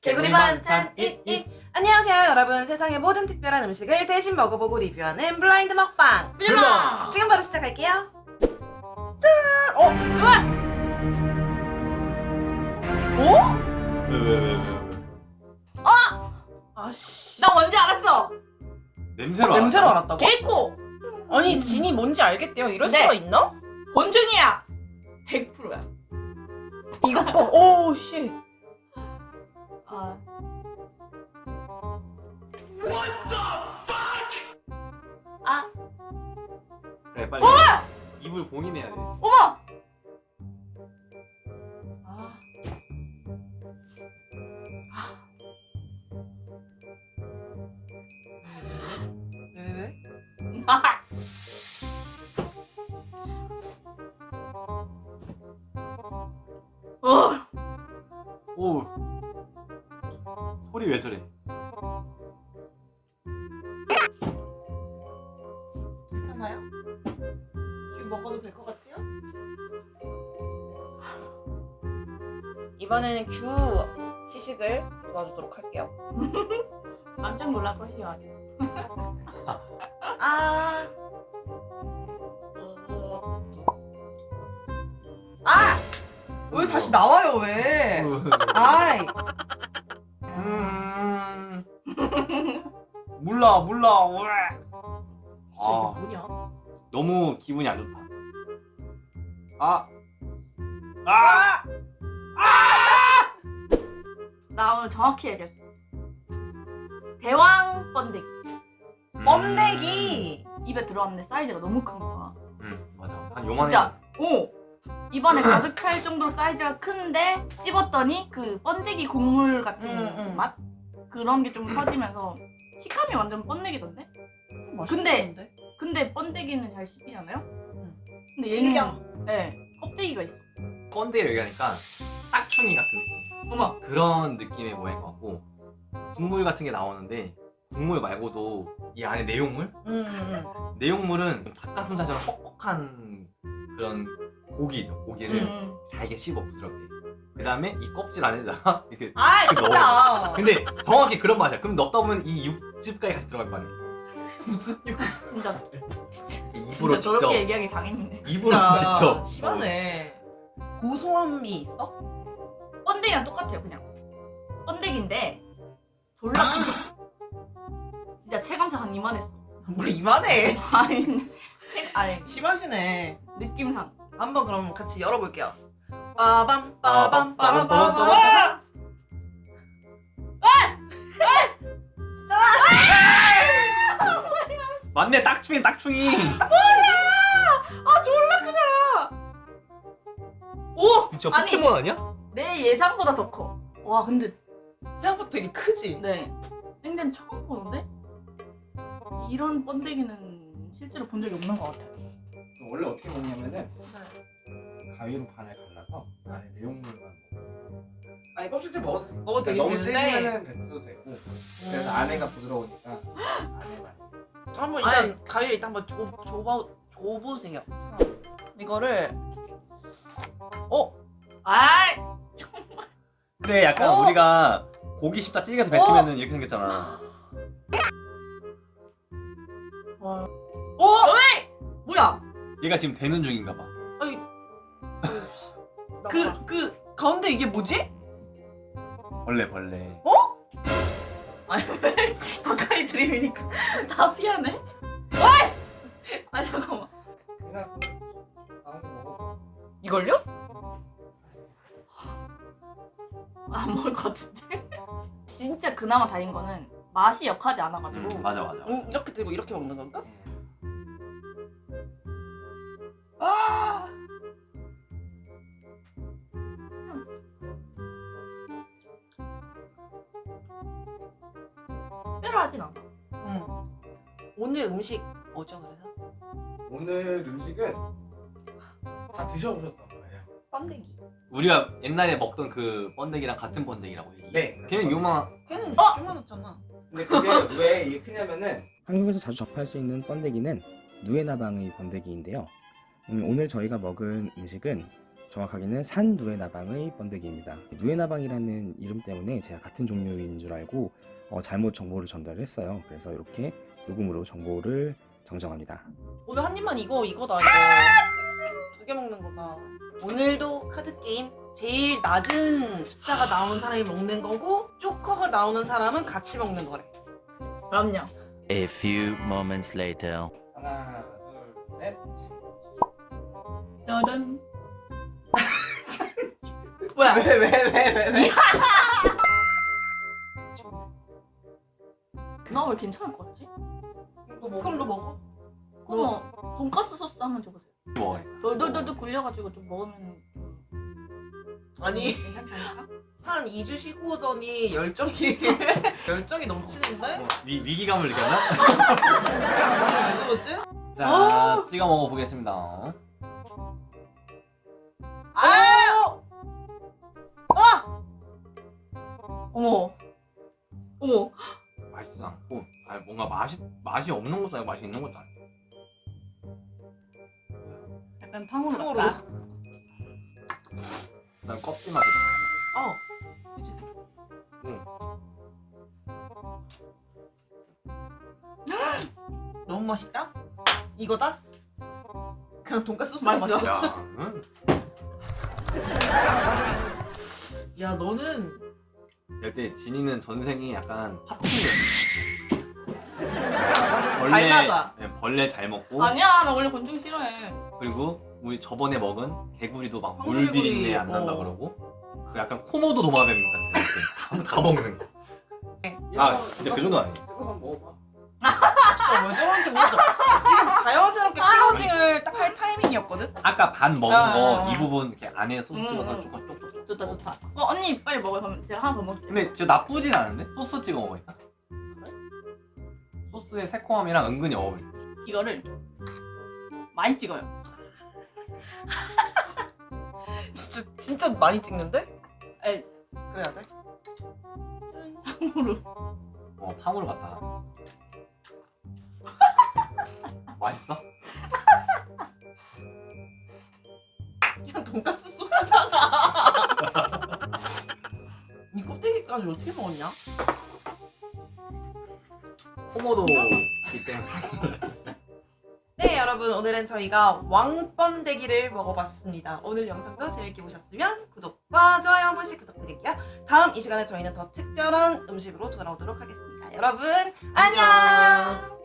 개구리 반찬 잇잇 안녕하세요 여러분 세상의 모든 특별한 음식을 대신 먹어보고 리뷰하는 블라인드 먹방 불마! 지금 바로 시작할게요 짠! 어? 우와! 어? 왜, 왜, 왜, 왜, 왜? 아씨 나 뭔지 알았어. 냄새로 냄새로 알았다? 알았다고? 개코. 아니 진이 뭔지 알겠대요 이럴 네. 수가 있나? 곤충이야. 100%야. 이것 봐 오씨 아. 아, 그래, 빨리. 입을 봉인해야 돼. 어머. 소리 왜 저래? 괜찮아요? 지금 먹어도 될 것 같아요? 이번에는 큐 시식을 도와주도록 할게요 깜짝 놀랄 것이야. 아. 아! 왜 다시 나와요, 왜? 아이. 몰라, 몰라. 왜? 진짜 아. 이게 뭐냐? 너무 기분이 안 좋다. 아. 아! 아! 나 오늘 정확히 얘기했어. 대왕 번데기. 음. 뻔데기! 입에 들어왔는데 사이즈가 너무 큰 거야. 음, 맞아. 한 요만해. 진짜. 오. 입안에 가득 찰 정도로 사이즈가 큰데 씹었더니 그 번데기 국물 같은 음, 음. 맛 그런 게좀 퍼지면서 식감이 완전 번데기던데? 근데- 근데 번데기는 잘 씹히잖아요? 근데 얘는 질겨. 네, 껍데기가 있어. 꼰대를 얘기하니까 딱충이 같은 느낌. 어머. 그런 느낌의 모양인 것 같고 국물 같은 게 나오는데 국물 말고도 이 안에 내용물? 음, 음, 음. 내용물은 닭가슴살처럼 뻑뻑한 그런 고기죠. 고기를 음. 잘게 씹어 부드럽게. 그 다음에 이 껍질 안에다가 이렇게. 아, 그 진짜! 근데 정확히 그런 맛이야. 그럼 넣다 보면 이 육 즙까지 같이 들어갈 거 아니야. 무슨 육 진짜 입으로 진짜 직접. 저렇게 얘기하기 장애인네. 입으로 직접. 심하네. 고소함이 있어? 번데기랑 똑같아요, 그냥. 번데기인데 졸라 큰 진짜 체감상 한 이만했어. 뭘 이만해. 아니, 체 아니 심하시네. 느낌상. 한번 그럼 같이 열어볼게요. 빠밤 빠밤 빠밤 빠밤, 빠밤. 맞네, 딱충이, 딱충이. 아 졸라 크잖아. 오, 진짜 아니. 포켓몬 아니야? 내 예상보다 더 커. 와 근데 생각보다 되게 크지? 네 생전 처음 보는데 이런 번데기는 실제로 본 적이 없는 것 같아요. 원래 어떻게 먹냐면은 가위로 반을 갈라서 안에 내용물만 먹어. 아니 껍질째 먹어도 돼. 먹어도 되긴 너무. 질기면은 뱉어도 되고. 그래서 안에가 부드러우니까 안에만. 한번 일단 가위를 일단 한번 줘, 줘봐, 줘보세요. 이거를 어? 아이 그래, 약간 어? 우리가 고기 씹다 찌개에서 뱉으면은 이렇게 생겼잖아. 어? 어이 뭐야? 얘가 지금 되는 중인가 봐. 아니 그그 가운데 이게 뭐지? 벌레, 벌레. 아니 왜 가까이 들이미니까 다 피하네? 어이! 아 잠깐만 그냥 먹어. 이걸요? 안 먹을 것 같은데 진짜 그나마 다행인 거는 맛이 역하지 않아가지고 음, 맞아, 맞아. 음, 이렇게 들고 이렇게 먹는 건가? 오늘 음식 뭐죠 그래서? 오늘 음식은 다 드셔보셨던 거예요. 번데기. 우리가 옛날에 먹던 그 번데기랑 같은 번데기라고 얘기해. 네. 걔는 요만 걔는 어? 조만했잖아. 근데 그게 왜 이게 크냐면은 한국에서 자주 접할 수 있는 번데기는 누에나방의 번데기인데요. 음, 오늘 저희가 먹은 음식은 정확하게는 산 누에나방의 번데기입니다. 누에나방이라는 이름 때문에 제가 같은 종류인 줄 알고 어, 잘못 정보를 전달을 했어요. 그래서 이렇게 녹음으로 정보를 정정합니다. 오늘 한 입만 이거 이거다 이거 두 개 먹는 거다. 오늘도 카드 게임 제일 낮은 숫자가 나오는 사람이 먹는 거고 조커가 나오는 사람은 같이 먹는 거래. 그럼요. A few moments later. 하나, 둘, 셋. 짜잔. 뭐야? 왜 왜 왜 왜 왜? 나 왜 괜찮을 것 같지? 그럼 너 먹어. 그럼 뭐 돈가스 소스 한번 줘보세요. 먹어야겠다. 돌돌돌돌 굴려가지고 좀 먹으면 아니 괜찮지 않을까? 한 2주 쉬고 오더니 열정이 열정이 넘치는데? 뭐, 위, 위기감을 느꼈나? 왜 그러지? 자, 찍어 먹어보겠습니다. 아! 아! 어머. 어머. 맛있지 않고, 아 뭔가 맛이 맛이 없는 것도 아니고 맛이 있는 것도 아니고. 약간 탕후루 탕후루. 같다. 그다음 껍질 맛이 나. 어. 그치? 너무 맛있다? 이거다? 그냥 돈가스 소스가 맛있어. 야, 응? 야 너는 이때 진이는 전생에 약간 파충류였어. 잘 맞아. 네, 벌레 잘 먹고 아니야, 나 원래 곤충 싫어해. 그리고 우리 저번에 먹은 개구리도 막 황소개구리, 물비린내 안 난다 어. 그러고 그 약간 코모도 도마뱀 같은 다, 다 먹는 거. 아, 진짜 그 정도 아니에요. 찍어서 먹어봐. 진짜 왜 저런지 모르겠어. 지금 자연스럽게 클로징을 딱 할 타이밍이었거든? 아까 반 먹은 아, 거 아, 아. 이 부분 이렇게 안에 소스 음, 찍어서 음. 조금 쪽쪽쪽. 좋다, 좋다. 어, 언니 빨리 먹어. 그럼 제가 하나 더 먹을게요. 근데 저 나쁘진 않은데 소스 찍어 먹으니까. 소스의 새콤함이랑 은근히 어울려. 이거를 많이 찍어요. 진짜 진짜 많이 찍는데? 에이. 그래야 돼? 탕후루. 어 탕후루 같다. 맛있어? 그냥 돈가스 소스잖아. 이 껍데기까지 어떻게 먹었냐? 코모도이기 때문에. 네 여러분 오늘은 저희가 왕번데기를 먹어봤습니다. 오늘 영상도 재밌게 보셨으면 구독과 좋아요 한 번씩 부탁드릴게요. 다음 이 시간에 저희는 더 특별한 음식으로 돌아오도록 하겠습니다. 여러분 안녕.